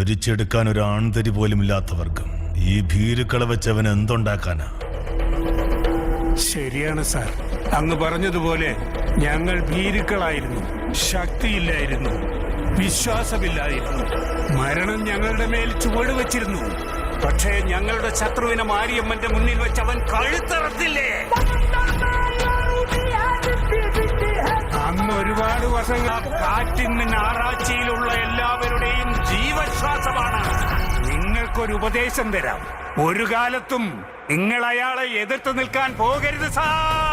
ഭരിച്ചെടുക്കാൻ ഒരു ആൺതരി പോലും ഇല്ലാത്തവർക്കും ഈ ഭീരുക്കളെ വെച്ചവൻ എന്തുണ്ടാക്കാനാ? ശരിയാണ് സാർ. അങ്ങ് പറഞ്ഞതുപോലെ ഞങ്ങൾ ഭീരുക്കളായിരുന്നു ശക്തിയില്ലായിരുന്നു വിശ്വാസമില്ലായിരുന്നു. മരണം ഞങ്ങളുടെ മേൽ ചുവട് വെച്ചിരുന്നു. പക്ഷേ ഞങ്ങളുടെ ശത്രുവിനെ മാരിയമ്മന്റെ മുന്നിൽ വെച്ച് അവൻ കഴുത്തറത്തില്ലേ? അന്ന് ഒരുപാട് വർഷങ്ങൾ കാറ്റിന് ഞാറാഴ്ചയിലുള്ള നിങ്ങൾക്കൊരു ഉപദേശം തരാം. ഒരു കാലത്തും നിങ്ങൾ അയാളെ എതിർത്ത് നിൽക്കാൻ പോകരുത് സാർ.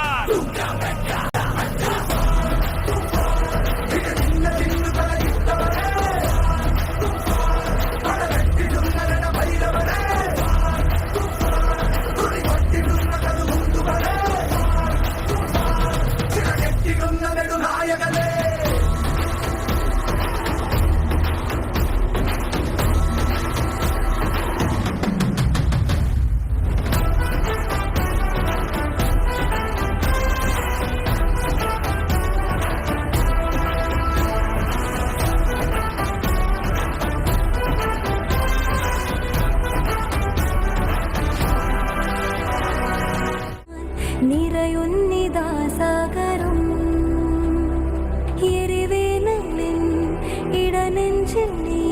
നിറയുന്നിദാസാഗരം എരിവേനലിൻ ഇടനെഞ്ചിൽ നീ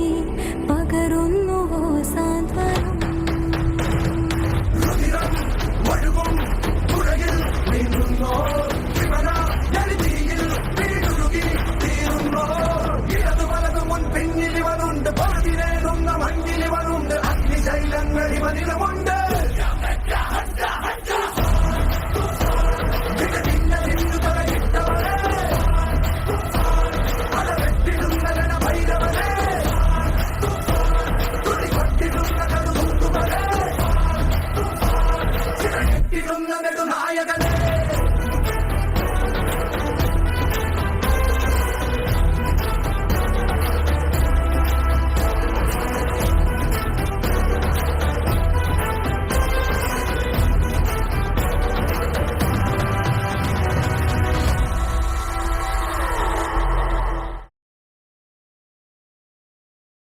പകരുന്നുവോ സാന്ത്വനം? പിന്നിലിവനുണ്ട് പതിനേഴുന്ന മണ്ണിലിവനുണ്ട് അഗ്നിശൈലങ്ങൾ నాయకనే